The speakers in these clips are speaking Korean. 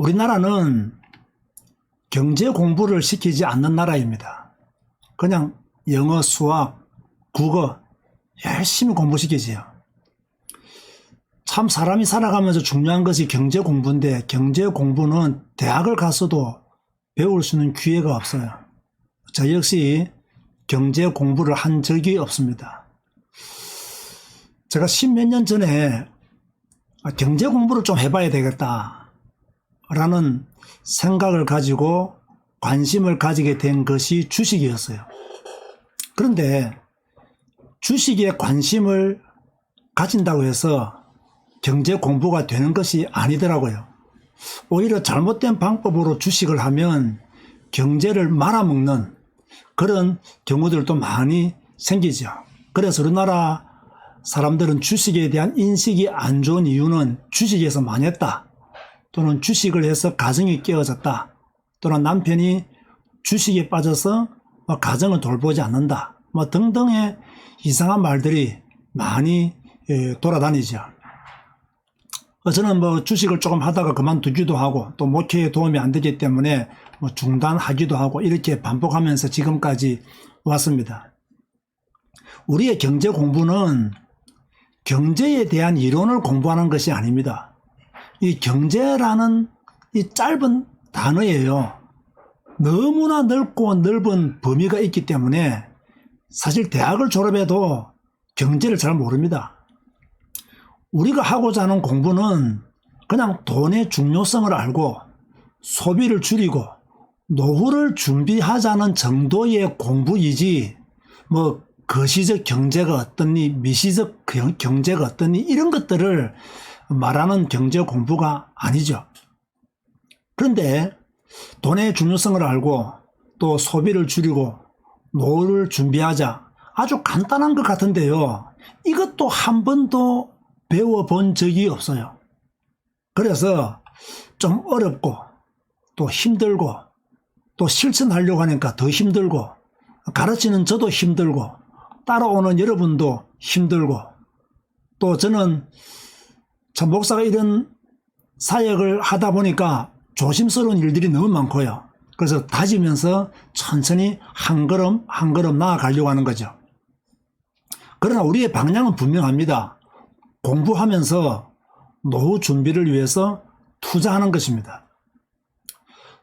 우리나라는 경제 공부를 시키지 않는 나라입니다. 그냥 영어, 수학, 국어 열심히 공부시키지요. 참 사람이 살아가면서 중요한 것이 경제 공부인데 경제 공부는 대학을 가서도 배울 수 있는 기회가 없어요. 저 역시 경제 공부를 한 적이 없습니다. 제가 십몇 년 전에 아, 경제 공부를 좀 해봐야 되겠다. 라는 생각을 가지고 관심을 가지게 된 것이 주식이었어요. 그런데 주식에 관심을 가진다고 해서 경제 공부가 되는 것이 아니더라고요. 오히려 잘못된 방법으로 주식을 하면 경제를 말아먹는 그런 경우들도 많이 생기죠. 그래서 우리나라 사람들은 주식에 대한 인식이 안 좋은 이유는 주식에서 망했다. 또는 주식을 해서 가정이 깨어졌다. 또는 남편이 주식에 빠져서 뭐 가정을 돌보지 않는다. 뭐 등등의 이상한 말들이 많이 예, 돌아다니죠. 어, 저는 뭐 주식을 조금 하다가 그만두기도 하고 또 목회에 도움이 안 되기 때문에 뭐 중단하기도 하고 이렇게 반복하면서 지금까지 왔습니다. 우리의 경제 공부는 경제에 대한 이론을 공부하는 것이 아닙니다. 이 경제라는 이 짧은 단어예요. 너무나 넓고 넓은 범위가 있기 때문에 사실 대학을 졸업해도 경제를 잘 모릅니다. 우리가 하고자 하는 공부는 그냥 돈의 중요성을 알고 소비를 줄이고 노후를 준비하자는 정도의 공부이지 뭐 거시적 경제가 어떠니 미시적 경- 경제가 어떠니 이런 것들을 말하는 경제 공부가 아니죠. 그런데 돈의 중요성을 알고 또 소비를 줄이고 노후를 준비하자 아주 간단한 것 같은데요. 이것도 한 번도 배워본 적이 없어요. 그래서 좀 어렵고 또 힘들고 또 실천하려고 하니까 더 힘들고 가르치는 저도 힘들고 따라오는 여러분도 힘들고 또 저는 참 목사가 이런 사역을 하다 보니까 조심스러운 일들이 너무 많고요. 그래서 다지면서 천천히 한 걸음 한 걸음 나아가려고 하는 거죠. 그러나 우리의 방향은 분명합니다. 공부하면서 노후 준비를 위해서 투자하는 것입니다.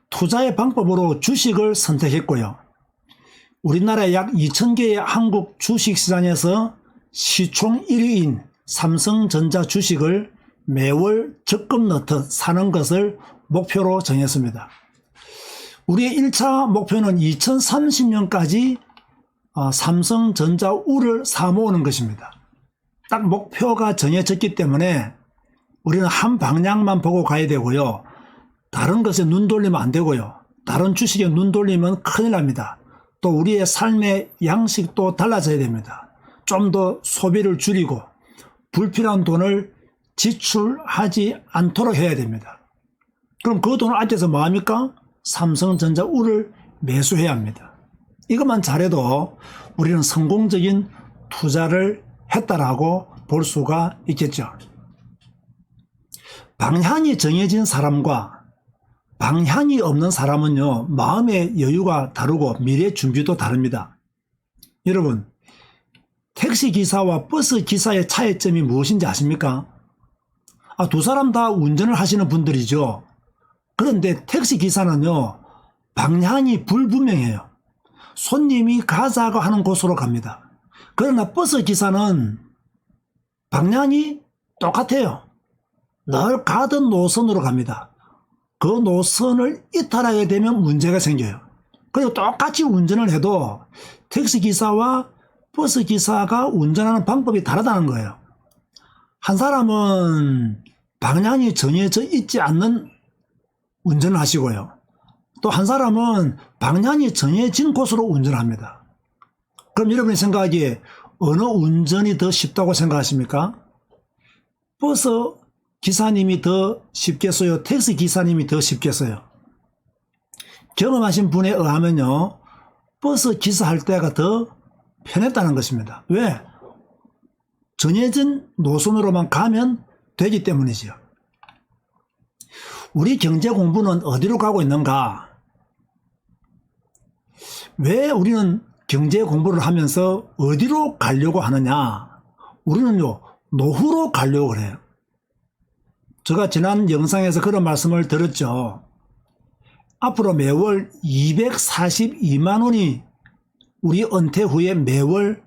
투자의 방법으로 주식을 선택했고요. 우리나라 약 2,000개의 한국 주식시장에서 시총 1위인 삼성전자 주식을 매월 적금 넣듯 사는 것을 목표로 정했습니다. 우리의 1차 목표는 2030년까지 어, 삼성전자 우를 사모으는 것입니다. 딱 목표가 정해졌기 때문에 우리는 한 방향만 보고 가야 되고요. 다른 것에 눈 돌리면 안 되고요. 다른 주식에 눈 돌리면 큰일 납니다. 또 우리의 삶의 양식도 달라져야 됩니다. 좀 더 소비를 줄이고 불필요한 돈을 지출하지 않도록 해야 됩니다. 그럼 그 돈을 아껴서 뭐 합니까? 삼성전자 우를 매수해야 합니다. 이것만 잘해도 우리는 성공적인 투자를 했다라고 볼 수가 있겠죠. 방향이 정해진 사람과 방향이 없는 사람은요, 마음의 여유가 다르고 미래 준비도 다릅니다. 여러분, 택시 기사와 버스 기사의 차이점이 무엇인지 아십니까? 아, 두 사람 다 운전을 하시는 분들이죠. 그런데 택시 기사는요, 방향이 불분명해요. 손님이 가자고 하는 곳으로 갑니다. 그러나 버스 기사는 방향이 똑같아요. 늘 가던 노선으로 갑니다. 그 노선을 이탈하게 되면 문제가 생겨요. 그리고 똑같이 운전을 해도 택시 기사와 버스 기사가 운전하는 방법이 다르다는 거예요. 한 사람은 방향이 정해져 있지 않는 운전을 하시고요. 또 한 사람은 방향이 정해진 곳으로 운전합니다. 그럼 여러분이 생각하기에 어느 운전이 더 쉽다고 생각하십니까? 버스 기사님이 더 쉽겠어요? 택시 기사님이 더 쉽겠어요? 경험하신 분에 의하면요, 버스 기사 할 때가 더 편했다는 것입니다. 왜? 정해진 노선으로만 가면 되기 때문이지요. 우리 경제 공부는 어디로 가고 있는가? 왜 우리는 경제 공부를 하면서 어디로 가려고 하느냐? 우리는요, 노후로 가려고 그래요. 제가 지난 영상에서 그런 말씀을 들었죠. 앞으로 매월 242만 원이 우리 은퇴 후에 매월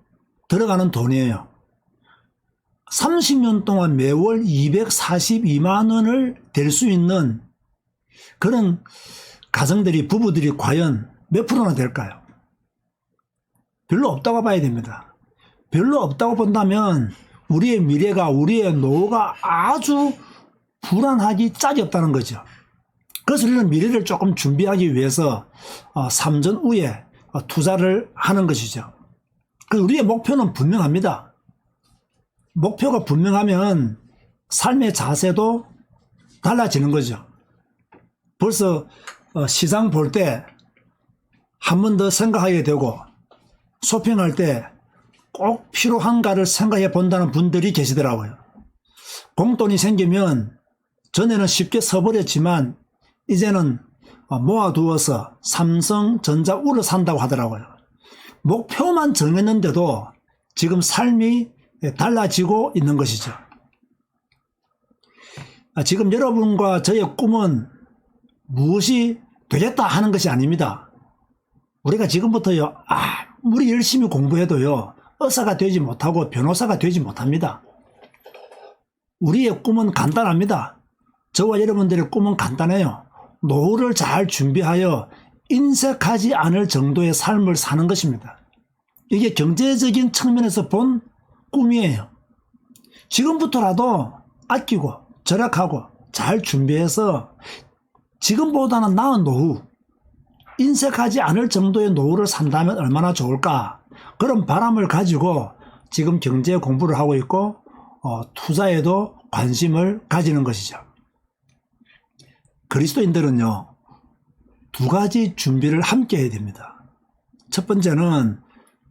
들어가는 돈이에요. 30년 동안 매월 242만 원을 될 수 있는 그런 가정들이, 부부들이 과연 몇 프로나 될까요? 별로 없다고 봐야 됩니다. 별로 없다고 본다면 우리의 미래가, 우리의 노후가 아주 불안하기 짝이 없다는 거죠. 그래서 우리는 미래를 조금 준비하기 위해서 어, 삼전 후에 어, 투자를 하는 것이죠. 그 우리의 목표는 분명합니다. 목표가 분명하면 삶의 자세도 달라지는 거죠. 벌써 어, 시장 볼 때 한 번 더 생각하게 되고 쇼핑할 때 꼭 필요한가를 생각해 본다는 분들이 계시더라고요. 공돈이 생기면 전에는 쉽게 써버렸지만 이제는 어, 모아두어서 삼성전자 우를 산다고 하더라고요. 목표만 정했는데도 지금 삶이 달라지고 있는 것이죠. 아, 지금 여러분과 저의 꿈은 무엇이 되겠다 하는 것이 아닙니다. 우리가 지금부터요, 아무리 열심히 공부해도요, 의사가 되지 못하고 변호사가 되지 못합니다. 우리의 꿈은 간단합니다. 저와 여러분들의 꿈은 간단해요. 노후를 잘 준비하여 인색하지 않을 정도의 삶을 사는 것입니다. 이게 경제적인 측면에서 본 꿈이에요. 지금부터라도 아끼고 절약하고 잘 준비해서 지금보다는 나은 노후, 인색하지 않을 정도의 노후를 산다면 얼마나 좋을까? 그런 바람을 가지고 지금 경제 공부를 하고 있고 어, 투자에도 관심을 가지는 것이죠. 그리스도인들은요, 두 가지 준비를 함께 해야 됩니다. 첫 번째는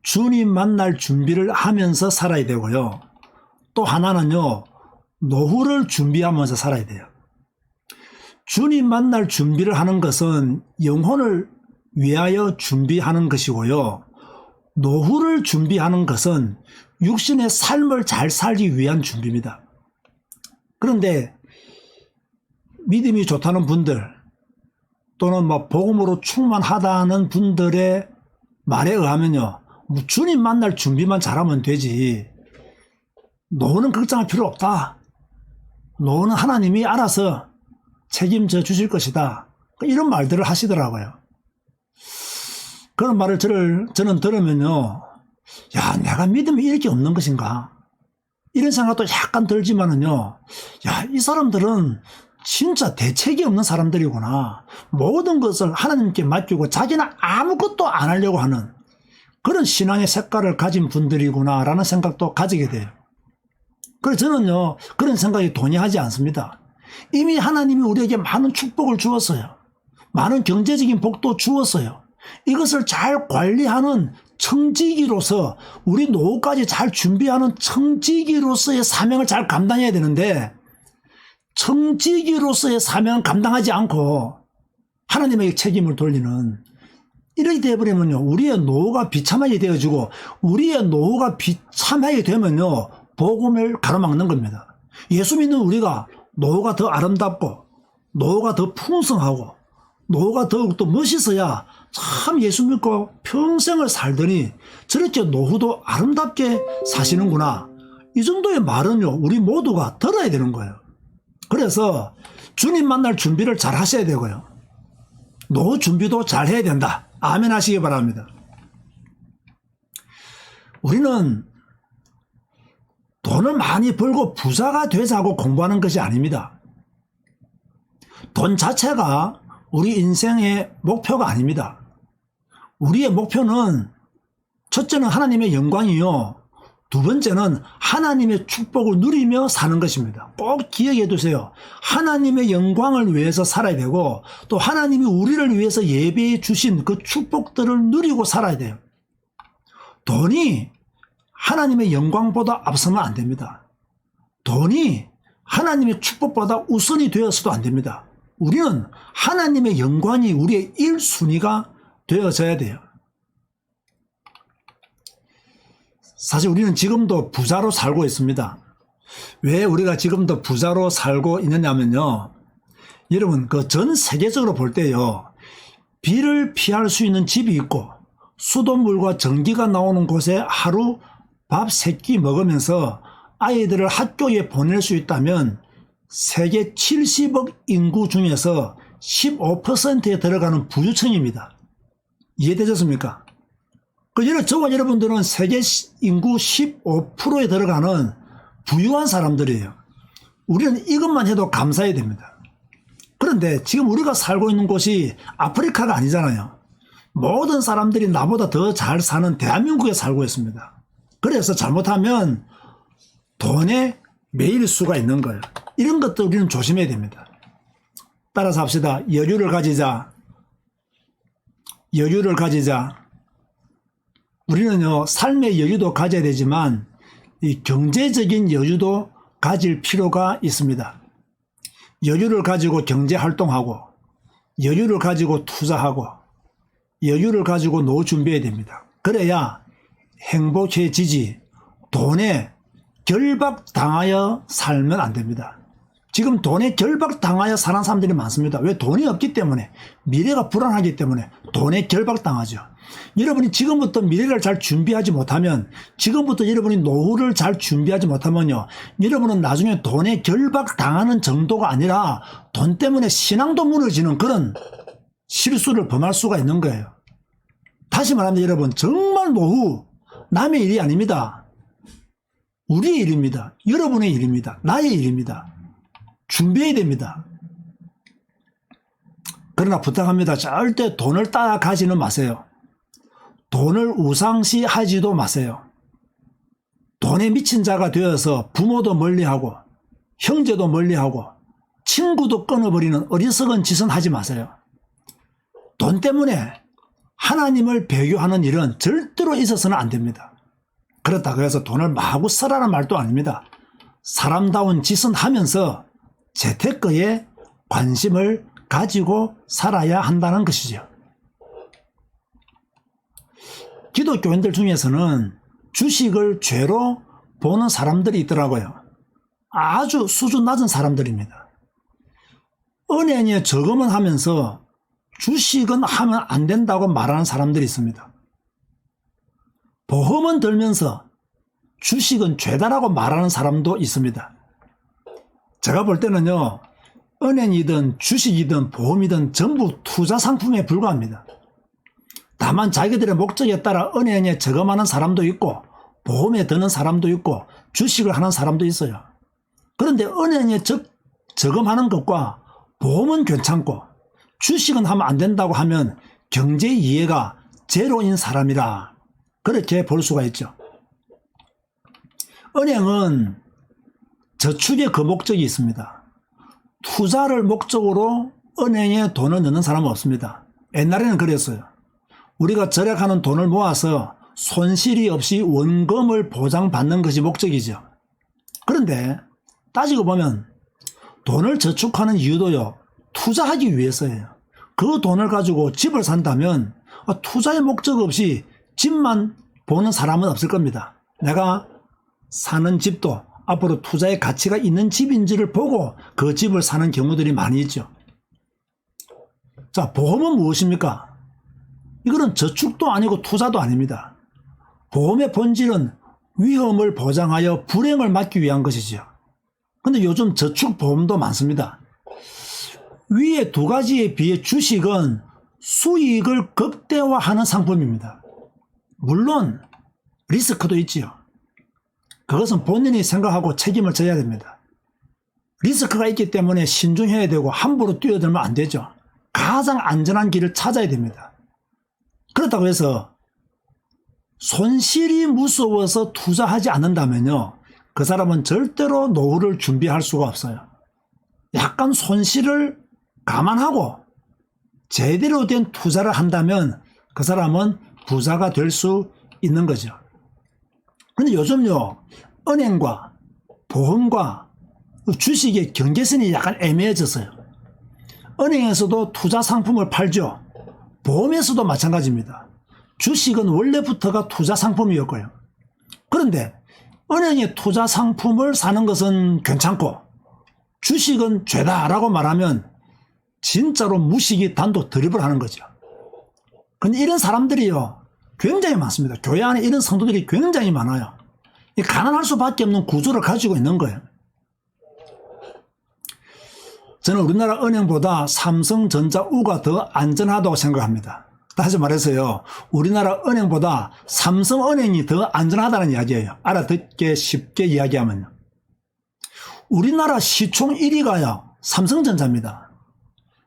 주님 만날 준비를 하면서 살아야 되고요. 또 하나는요, 노후를 준비하면서 살아야 돼요. 주님 만날 준비를 하는 것은 영혼을 위하여 준비하는 것이고요. 노후를 준비하는 것은 육신의 삶을 잘 살기 위한 준비입니다. 그런데 믿음이 좋다는 분들 또는 뭐 복음으로 충만하다는 분들의 말에 의하면요. 뭐 주님 만날 준비만 잘하면 되지. 노는 걱정할 필요 없다. 노는 하나님이 알아서 책임져 주실 것이다. 이런 말들을 하시더라고요. 그런 말을 저를, 저는 들으면요. 야, 내가 믿음이 이렇게 없는 것인가? 이런 생각도 약간 들지만은요. 야, 이 사람들은 진짜 대책이 없는 사람들이구나. 모든 것을 하나님께 맡기고 자기는 아무것도 안 하려고 하는 그런 신앙의 색깔을 가진 분들이구나라는 생각도 가지게 돼요. 그래서 저는요, 그런 생각이 동의하지 않습니다. 이미 하나님이 우리에게 많은 축복을 주었어요. 많은 경제적인 복도 주었어요. 이것을 잘 관리하는 청지기로서 우리 노후까지 잘 준비하는 청지기로서의 사명을 잘 감당해야 되는데 청지기로서의 사명을 감당하지 않고 하나님에게 책임을 돌리는 이렇게 되어버리면요 우리의 노후가 비참하게 되어지고 우리의 노후가 비참하게 되면요 복음을 가로막는 겁니다. 예수 믿는 우리가 노후가 더 아름답고 노후가 더 풍성하고 노후가 더욱더 멋있어야 참 예수 믿고 평생을 살더니 저렇게 노후도 아름답게 사시는구나. 이 정도의 말은요, 우리 모두가 들어야 되는 거예요. 그래서 주님 만날 준비를 잘 하셔야 되고요. 노후 준비도 잘 해야 된다. 아멘 하시기 바랍니다. 우리는 돈을 많이 벌고 부자가 되자고 공부하는 것이 아닙니다. 돈 자체가 우리 인생의 목표가 아닙니다. 우리의 목표는 첫째는 하나님의 영광이요. 두 번째는 하나님의 축복을 누리며 사는 것입니다. 꼭 기억해 두세요. 하나님의 영광을 위해서 살아야 되고 또 하나님이 우리를 위해서 예배해 주신 그 축복들을 누리고 살아야 돼요. 돈이 하나님의 영광보다 앞서면 안 됩니다. 돈이 하나님의 축복보다 우선이 되어서도 안 됩니다. 우리는 하나님의 영광이 우리의 1순위가 되어져야 돼요. 사실 우리는 지금도 부자로 살고 있습니다. 왜 우리가 지금도 부자로 살고 있느냐면요. 여러분, 그 전 세계적으로 볼 때요. 비를 피할 수 있는 집이 있고 수돗물과 전기가 나오는 곳에 하루 밥 세 끼 먹으면서 아이들을 학교에 보낼 수 있다면 세계 70억 인구 중에서 15%에 들어가는 부유층입니다. 이해되셨습니까? 그 예를 저와 여러분들은 세계 시- 인구 15%에 들어가는 부유한 사람들이에요. 우리는 이것만 해도 감사해야 됩니다. 그런데 지금 우리가 살고 있는 곳이 아프리카가 아니잖아요. 모든 사람들이 나보다 더 잘 사는 대한민국에 살고 있습니다. 그래서 잘못하면 돈에 매일 수가 있는 거예요. 이런 것도 우리는 조심해야 됩니다. 따라서 합시다. 여유를 가지자. 여유를 가지자. 우리는요, 삶의 여유도 가져야 되지만, 이 경제적인 여유도 가질 필요가 있습니다. 여유를 가지고 경제 활동하고, 여유를 가지고 투자하고, 여유를 가지고 노후 준비해야 됩니다. 그래야 행복해지지, 돈에 결박당하여 살면 안 됩니다. 지금 돈에 결박당하여 사는 사람들이 많습니다. 왜 돈이 없기 때문에 미래가 불안하기 때문에 돈에 결박당하죠. 여러분이 지금부터 미래를 잘 준비하지 못하면 지금부터 여러분이 노후를 잘 준비하지 못하면요. 여러분은 나중에 돈에 결박당하는 정도가 아니라 돈 때문에 신앙도 무너지는 그런 실수를 범할 수가 있는 거예요. 다시 말합니다, 여러분. 정말 노후 남의 일이 아닙니다. 우리의 일입니다. 여러분의 일입니다. 나의 일입니다. 준비해야 됩니다. 그러나 부탁합니다. 절대 돈을 따라 가지는 마세요. 돈을 우상시 하지도 마세요. 돈에 미친 자가 되어서 부모도 멀리하고 형제도 멀리하고 친구도 끊어버리는 어리석은 짓은 하지 마세요. 돈 때문에 하나님을 배교하는 일은 절대로 있어서는 안 됩니다. 그렇다고 해서 돈을 마구 쓰라는 말도 아닙니다. 사람다운 짓은 하면서 재테크에 관심을 가지고 살아야 한다는 것이죠. 기독교인들 중에서는 주식을 죄로 보는 사람들이 있더라고요. 아주 수준 낮은 사람들입니다. 은행에 저금은 하면서 주식은 하면 안 된다고 말하는 사람들이 있습니다. 보험은 들면서 주식은 죄다라고 말하는 사람도 있습니다. 제가 볼 때는요, 은행이든 주식이든 보험이든 전부 투자 상품에 불과합니다. 다만 자기들의 목적에 따라 은행에 저금하는 사람도 있고, 보험에 드는 사람도 있고, 주식을 하는 사람도 있어요. 그런데 은행에 저, 저금하는 것과 보험은 괜찮고, 주식은 하면 안 된다고 하면 경제 이해가 제로인 사람이라 그렇게 볼 수가 있죠. 은행은 저축의 그 목적이 있습니다. 투자를 목적으로 은행에 돈을 넣는 사람은 없습니다. 옛날에는 그랬어요. 우리가 절약하는 돈을 모아서 손실이 없이 원금을 보장받는 것이 목적이죠. 그런데 따지고 보면 돈을 저축하는 이유도요. 투자하기 위해서예요. 그 돈을 가지고 집을 산다면 투자의 목적 없이 집만 보는 사람은 없을 겁니다. 내가 사는 집도 앞으로 투자의 가치가 있는 집인지를 보고 그 집을 사는 경우들이 많이 있죠. 자, 보험은 무엇입니까? 이거는 저축도 아니고 투자도 아닙니다. 보험의 본질은 위험을 보장하여 불행을 막기 위한 것이죠. 근데 요즘 저축 보험도 많습니다. 위에 두 가지에 비해 주식은 수익을 극대화하는 상품입니다. 물론 리스크도 있지요. 그것은 본인이 생각하고 책임을 져야 됩니다. 리스크가 있기 때문에 신중해야 되고 함부로 뛰어들면 안 되죠. 가장 안전한 길을 찾아야 됩니다. 그렇다고 해서 손실이 무서워서 투자하지 않는다면요. 그 사람은 절대로 노후를 준비할 수가 없어요. 약간 손실을 감안하고 제대로 된 투자를 한다면 그 사람은 부자가 될 수 있는 거죠. 근데 요즘요, 은행과 보험과 주식의 경계선이 약간 애매해졌어요. 은행에서도 투자 상품을 팔죠. 보험에서도 마찬가지입니다. 주식은 원래부터가 투자 상품이었고요. 그런데 은행의 투자 상품을 사는 것은 괜찮고 주식은 죄다라고 말하면 진짜로 무식이 단독 드립을 하는 거죠. 근데 이런 사람들이요 굉장히 많습니다. 교회 안에 이런 성도들이 굉장히 많아요. 이 가난할 수밖에 없는 구조를 가지고 있는 거예요. 저는 우리나라 은행보다 삼성전자 우가 더 안전하다고 생각합니다. 다시 말해서요, 우리나라 은행보다 삼성은행이 더 안전하다는 이야기예요. 알아듣게 쉽게 이야기하면요. 우리나라 시총 1위가요, 삼성전자입니다.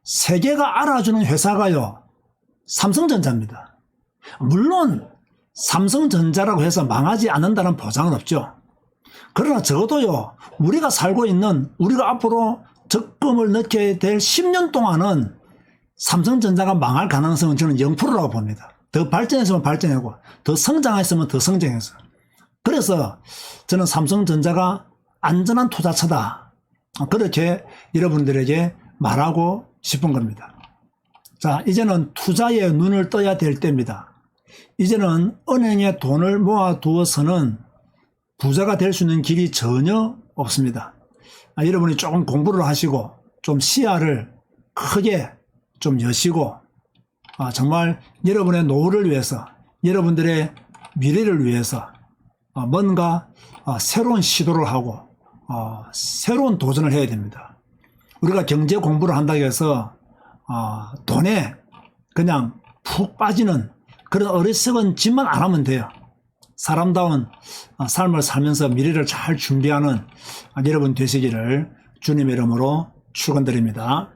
세계가 알아주는 회사가요, 삼성전자입니다. 물론, 삼성전자라고 해서 망하지 않는다는 보장은 없죠. 그러나 적어도요, 우리가 살고 있는, 우리가 앞으로 적금을 넣게 될 10년 동안은 삼성전자가 망할 가능성은 저는 0%라고 봅니다. 더 발전했으면 발전하고, 더 성장했으면 더 성장해서. 그래서 저는 삼성전자가 안전한 투자처다. 그렇게 여러분들에게 말하고 싶은 겁니다. 자, 이제는 투자에 눈을 떠야 될 때입니다. 이제는 은행에 돈을 모아두어서는 부자가 될 수 있는 길이 전혀 없습니다. 아, 여러분이 조금 공부를 하시고 좀 시야를 크게 좀 여시고 아, 정말 여러분의 노후를 위해서 여러분들의 미래를 위해서 아, 뭔가 아, 새로운 시도를 하고 어, 새로운 도전을 해야 됩니다. 우리가 경제 공부를 한다고 해서 어, 돈에 그냥 푹 빠지는 그런 어리석은 짓만 안 하면 돼요. 사람다운 어, 삶을 살면서 미래를 잘 준비하는 여러분 되시기를 주님의 이름으로 축원드립니다.